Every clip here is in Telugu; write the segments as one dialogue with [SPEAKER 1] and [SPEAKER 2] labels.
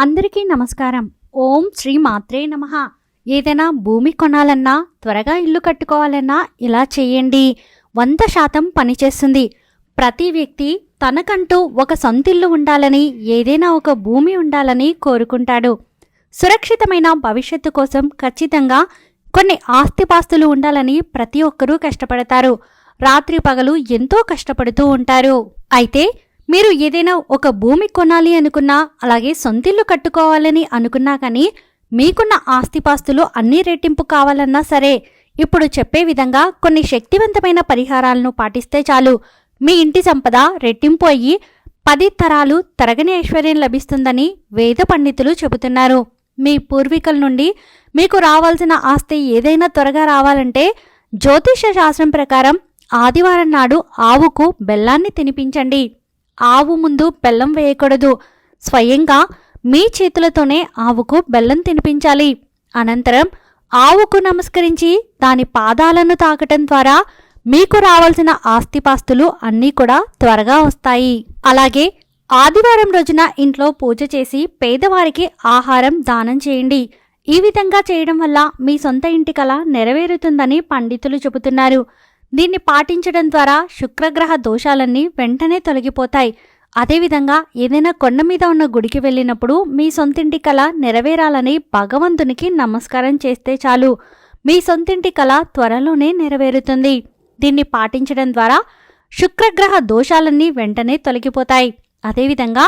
[SPEAKER 1] అందరికీ నమస్కారం. ఓం శ్రీ మాత్రే నమ. ఏదైనా భూమి కొనాలన్నా త్వరగా ఇల్లు కట్టుకోవాలన్నా ఇలా చేయండి. వంద శాతం పనిచేస్తుంది. ప్రతి వ్యక్తి తనకంటూ ఒక సొంతిల్లు ఉండాలని ఏదైనా ఒక భూమి ఉండాలని కోరుకుంటాడు. సురక్షితమైన భవిష్యత్తు కోసం ఖచ్చితంగా కొన్ని ఆస్తిపాస్తులు ఉండాలని ప్రతి ఒక్కరూ కష్టపడతారు. రాత్రి పగలు ఎంతో కష్టపడుతూ ఉంటారు. అయితే మీరు ఏదైనా ఒక భూమి కొనాలి అనుకున్నా అలాగే సొంతిల్లు కట్టుకోవాలని అనుకున్నా కానీ మీకున్న ఆస్తిపాస్తులు అన్ని రెట్టింపు కావాలన్నా సరే ఇప్పుడు చెప్పే విధంగా కొన్ని శక్తివంతమైన పరిహారాలను పాటిస్తే చాలు. మీ ఇంటి సంపద రెట్టింపు అయ్యి పది తరాలు తరగని ఐశ్వర్యం లభిస్తుందని వేద పండితులు చెబుతున్నారు. మీ పూర్వీకుల నుండి మీకు రావాల్సిన ఆస్తి ఏదైనా త్వరగా రావాలంటే జ్యోతిష శాస్త్రం ప్రకారం ఆదివారం నాడు ఆవుకు బెల్లాన్ని తినిపించండి. ఆవు ముందు బెల్లం వేయకూడదు. స్వయంగా మీ చేతులతోనే ఆవుకు బెల్లం తినిపించాలి. అనంతరం ఆవుకు నమస్కరించి దాని పాదాలను తాకటం ద్వారా మీకు రావాల్సిన ఆస్తిపాస్తులు అన్నీ కూడా త్వరగా వస్తాయి. అలాగే ఆదివారం రోజున ఇంట్లో పూజ చేసి పేదవారికి ఆహారం దానం చేయండి. ఈ విధంగా చేయడం వల్ల మీ సొంత ఇంటి కల నెరవేరుతుందని పండితులు చెబుతున్నారు. దీన్ని పాటించడం ద్వారా శుక్రగ్రహ దోషాలన్నీ వెంటనే తొలగిపోతాయి. అదేవిధంగా ఏదైనా కొండ మీద ఉన్న గుడికి వెళ్ళినప్పుడు మీ సొంతింటి కళ నెరవేరాలని భగవంతునికి నమస్కారం చేస్తే చాలు. మీ సొంతింటి కళ త్వరలోనే నెరవేరుతుంది. దీన్ని పాటించడం ద్వారా శుక్రగ్రహ దోషాలన్నీ వెంటనే తొలగిపోతాయి. అదేవిధంగా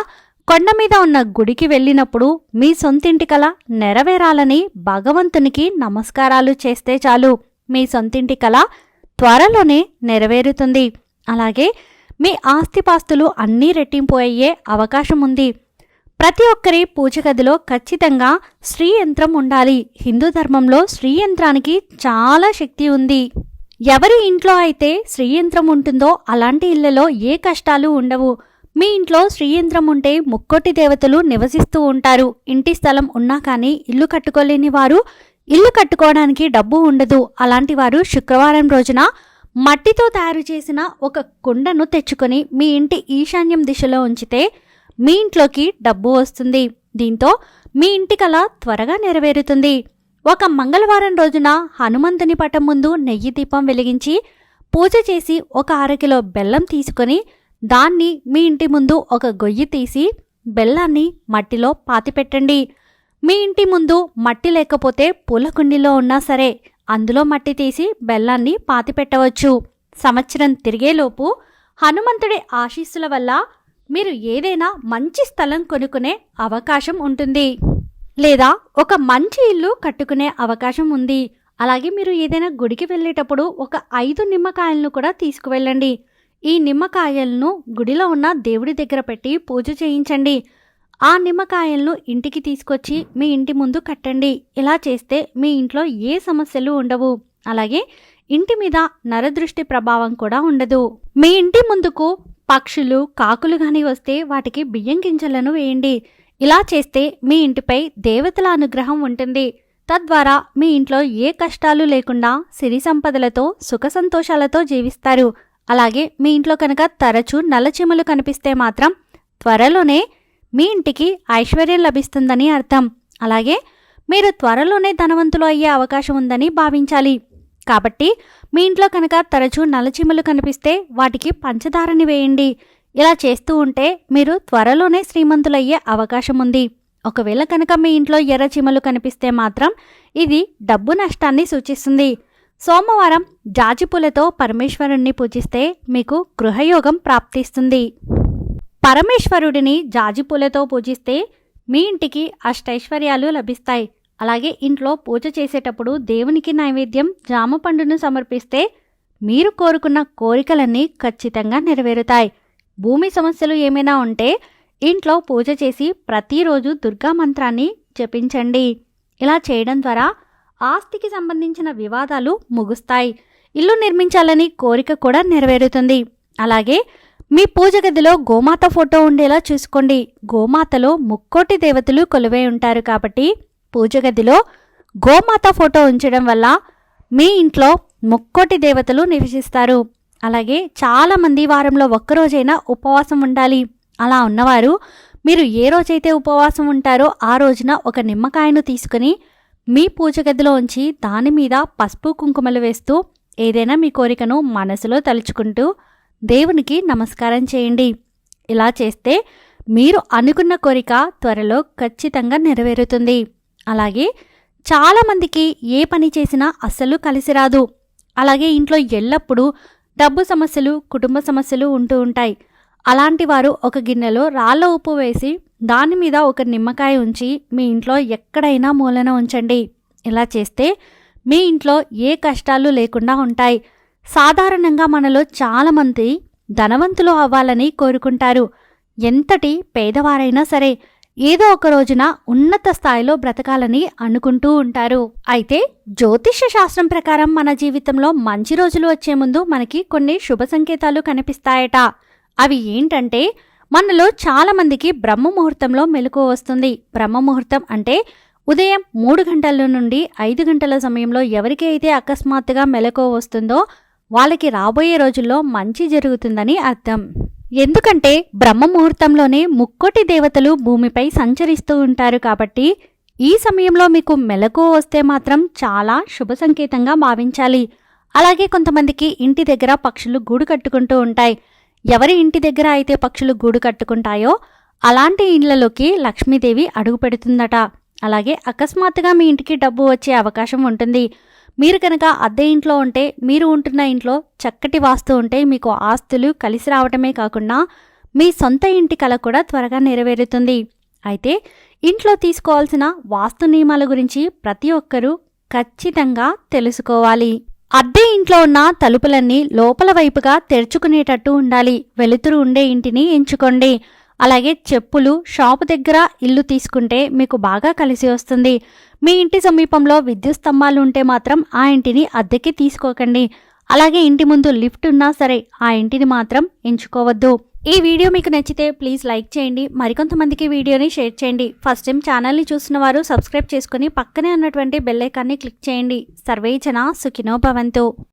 [SPEAKER 1] కొండ మీద ఉన్న గుడికి వెళ్ళినప్పుడు మీ సొంతింటి కళ నెరవేరాలని భగవంతునికి నమస్కారాలు చేస్తే చాలు. మీ సొంతింటి కళ త్వరలోనే నెరవేరుతుంది. అలాగే మీ ఆస్తిపాస్తులు అన్నీ రెట్టింపు అయ్యే అవకాశం ఉంది ప్రతి ఒక్కరి పూజ గదిలో ఖచ్చితంగా శ్రీ యంత్రం ఉండాలి. హిందూ ధర్మంలో శ్రీ యంత్రానికి చాలా శక్తి ఉంది. ఎవరి ఇంట్లో అయితే శ్రీయంత్రం ఉంటుందో అలాంటి ఇళ్ళలో ఏ కష్టాలు ఉండవు. మీ ఇంట్లో శ్రీయంత్రం ఉంటే ముక్కోటి దేవతలు నివసిస్తూ ఉంటారు. ఇంటి స్థలం ఉన్నా కానీ ఇల్లు కట్టుకోలేని వారు ఇల్లు కట్టుకోవడానికి డబ్బు ఉండదు. అలాంటి వారు శుక్రవారం రోజున మట్టితో తయారు చేసిన ఒక కుండను తెచ్చుకొని మీ ఇంటి ఈశాన్యం దిశలో ఉంచితే మీ ఇంట్లోకి డబ్బు వస్తుంది. దీంతో మీ ఇంటి కల త్వరగా నెరవేరుతుంది. ఒక మంగళవారం రోజున హనుమంతుని పటం ముందు నెయ్యి దీపం వెలిగించి పూజ చేసి ఒక అరకిలో బెల్లం తీసుకొని దాన్ని మీ ఇంటి ముందు ఒక గొయ్యి తీసి బెల్లాన్ని మట్టిలో పాతిపెట్టండి. మీ ఇంటి ముందు మట్టి లేకపోతే పూల కుండీలో ఉన్నా సరే అందులో మట్టి తీసి బెల్లాన్ని పాతిపెట్టవచ్చు సంవత్సరం తిరిగేలోపు హనుమంతుడి ఆశీస్సుల వల్ల మీరు ఏదైనా మంచి స్థలం కొనుక్కునే అవకాశం ఉంటుంది. లేదా ఒక మంచి ఇల్లు కట్టుకునే అవకాశం ఉంది. అలాగే మీరు ఏదైనా గుడికి వెళ్ళేటప్పుడు ఒక ఐదు నిమ్మకాయలను కూడా తీసుకువెళ్ళండి. ఈ నిమ్మకాయలను గుడిలో ఉన్న దేవుడి దగ్గర పెట్టి పూజ చేయించండి. ఆ నిమ్మకాయలను ఇంటికి తీసుకొచ్చి మీ ఇంటి ముందు కట్టండి. ఇలా చేస్తే మీ ఇంట్లో ఏ సమస్యలు ఉండవు. అలాగే ఇంటి మీద నరదృష్టి ప్రభావం కూడా ఉండదు. మీ ఇంటి ముందుకు పక్షులు కాకులు గాని వస్తే వాటికి బియ్యం గింజలను వేయండి. ఇలా చేస్తే మీ ఇంటిపై దేవతల అనుగ్రహం ఉంటుంది. తద్వారా మీ ఇంట్లో ఏ కష్టాలు లేకుండా సిరి సంపదలతో సుఖ సంతోషాలతో జీవిస్తారు. అలాగే మీ ఇంట్లో కనుక తరచూ నల్లచీమలు కనిపిస్తే మాత్రం త్వరలోనే మీ ఇంటికి ఐశ్వర్యం లభిస్తుందని అర్థం. అలాగే మీరు త్వరలోనే ధనవంతులు అయ్యే అవకాశం ఉందని భావించాలి. కాబట్టి మీ ఇంట్లో కనుక తరచూ నల్లచీమలు కనిపిస్తే వాటికి పంచదారని వేయండి. ఇలా చేస్తూ ఉంటే మీరు త్వరలోనే శ్రీమంతులయ్యే అవకాశం ఉంది. ఒకవేళ కనుక మీ ఇంట్లో ఎర్రచీమలు కనిపిస్తే మాత్రం ఇది డబ్బు నష్టాన్ని సూచిస్తుంది. సోమవారం జాజిపూలతో పరమేశ్వరుణ్ణి పూజిస్తే మీకు గృహయోగం ప్రాప్తిస్తుంది. పరమేశ్వరుడిని జాజిపూలతో పూజిస్తే మీ ఇంటికి అష్టైశ్వర్యాలు లభిస్తాయి. అలాగే ఇంట్లో పూజ చేసేటప్పుడు దేవునికి నైవేద్యం జామ పండును సమర్పిస్తే మీరు కోరుకున్న కోరికలన్నీ ఖచ్చితంగా నెరవేరుతాయి. భూమి సమస్యలు ఏమైనా ఉంటే ఇంట్లో పూజ చేసి ప్రతిరోజు దుర్గా మంత్రాన్ని జపించండి. ఇలా చేయడం ద్వారా ఆస్తికి సంబంధించిన వివాదాలు ముగుస్తాయి. ఇల్లు నిర్మించాలని కోరిక కూడా నెరవేరుతుంది. అలాగే మీ పూజ గదిలో గోమాత ఫోటో ఉండేలా చూసుకోండి. గోమాతలో ముక్కోటి దేవతలు కొలువై ఉంటారు కాబట్టి పూజ గదిలో గోమాత ఫోటో ఉంచడం వల్ల మీ ఇంట్లో ముక్కోటి దేవతలు నివసిస్తారు. అలాగే చాలామంది వారంలో ఒక్కరోజైనా ఉపవాసం ఉండాలి. అలా ఉన్నవారు మీరు ఏ రోజైతే ఉపవాసం ఉంటారో ఆ రోజున ఒక నిమ్మకాయను తీసుకుని మీ పూజ గదిలో ఉంచి దాని మీద పసుపు కుంకుమలు వేస్తూ ఏదైనా మీ కోరికను మనసులో తలుచుకుంటూ దేవునికి నమస్కారం చేయండి. ఇలా చేస్తే మీరు అనుకున్న కోరిక త్వరలో ఖచ్చితంగా నెరవేరుతుంది. అలాగే చాలామందికి ఏ పని చేసినా అస్సలు కలిసి రాదు. అలాగే ఇంట్లో ఎల్లప్పుడూ డబ్బు సమస్యలు కుటుంబ సమస్యలు ఉంటూ ఉంటాయి. అలాంటి వారు ఒక గిన్నెలో రాళ్ళ ఉప్పు వేసి దాని మీద ఒక నిమ్మకాయ ఉంచి మీ ఇంట్లో ఎక్కడైనా మూలన ఉంచండి. ఇలా చేస్తే మీ ఇంట్లో ఏ కష్టాలు లేకుండా ఉంటాయి. సాధారణంగా మనలో చాలామంది ధనవంతులు అవ్వాలని కోరుకుంటారు. ఎంతటి పేదవారైనా సరే ఏదో ఒక రోజున ఉన్నత స్థాయిలో బ్రతకాలని అనుకుంటూ ఉంటారు. అయితే జ్యోతిష్య శాస్త్రం ప్రకారం మన జీవితంలో మంచి రోజులు వచ్చే ముందు మనకి కొన్ని శుభ సంకేతాలు కనిపిస్తాయట. అవి ఏంటంటే మనలో చాలామందికి బ్రహ్మ ముహూర్తంలో మెలకు వస్తుంది. బ్రహ్మ ముహూర్తం అంటే ఉదయం మూడు గంటల నుండి ఐదు గంటల సమయంలో ఎవరికైతే అకస్మాత్తుగా మెలకువ వస్తుందో వాళ్ళకి రాబోయే రోజుల్లో మంచి జరుగుతుందని అర్థం. ఎందుకంటే బ్రహ్మ ముహూర్తంలోనే ముక్కోటి దేవతలు భూమిపై సంచరిస్తూ ఉంటారు కాబట్టి ఈ సమయంలో మీకు మెలకువ వస్తే మాత్రం చాలా శుభ సంకేతంగా భావించాలి. అలాగే కొంతమందికి ఇంటి దగ్గర పక్షులు గూడు కట్టుకుంటూ ఉంటాయి. ఎవరి ఇంటి దగ్గర అయితే పక్షులు గూడు కట్టుకుంటాయో అలాంటి ఇళ్ళలోకి లక్ష్మీదేవి అడుగు పెడుతుందట. అలాగే అకస్మాత్తుగా మీ ఇంటికి డబ్బు వచ్చే అవకాశం ఉంటుంది. మీరు కనుక అద్దె ఇంట్లో ఉంటే మీరు ఉంటున్న ఇంట్లో చక్కటి వాస్తు ఉంటే మీకు ఆస్తులు కలిసి రావటమే కాకుండా మీ సొంత ఇంటి కల కూడా త్వరగా నెరవేరుతుంది. అయితే ఇంట్లో తీసుకోవాల్సిన వాస్తు నియమాల గురించి ప్రతి ఒక్కరూ ఖచ్చితంగా తెలుసుకోవాలి. అద్దె ఇంట్లో ఉన్న తలుపులన్నీ లోపల వైపుగా తెరుచుకునేటట్టు ఉండాలి. వెలుతురు ఉండే ఇంటిని ఎంచుకోండి. అలాగే చెప్పులు షాపు దగ్గర ఇల్లు తీసుకుంటే మీకు బాగా కలిసి వస్తుంది. మీ ఇంటి సమీపంలో విద్యుత్ స్తంభాలు ఉంటే మాత్రం ఆ ఇంటిని అద్దెకి తీసుకోకండి. అలాగే ఇంటి ముందు లిఫ్ట్ ఉన్నా సరే ఆ ఇంటిని మాత్రం ఎంచుకోవద్దు. ఈ వీడియో మీకు నచ్చితే ప్లీజ్ లైక్ చేయండి. మరికొంతమందికి వీడియోని షేర్ చేయండి. ఫస్ట్ టైం ఛానల్ని చూసిన వారు సబ్స్క్రైబ్ చేసుకుని పక్కనే ఉన్నటువంటి బెల్లైకాన్ని క్లిక్ చేయండి. సర్వేచన సుఖినో భవంతు.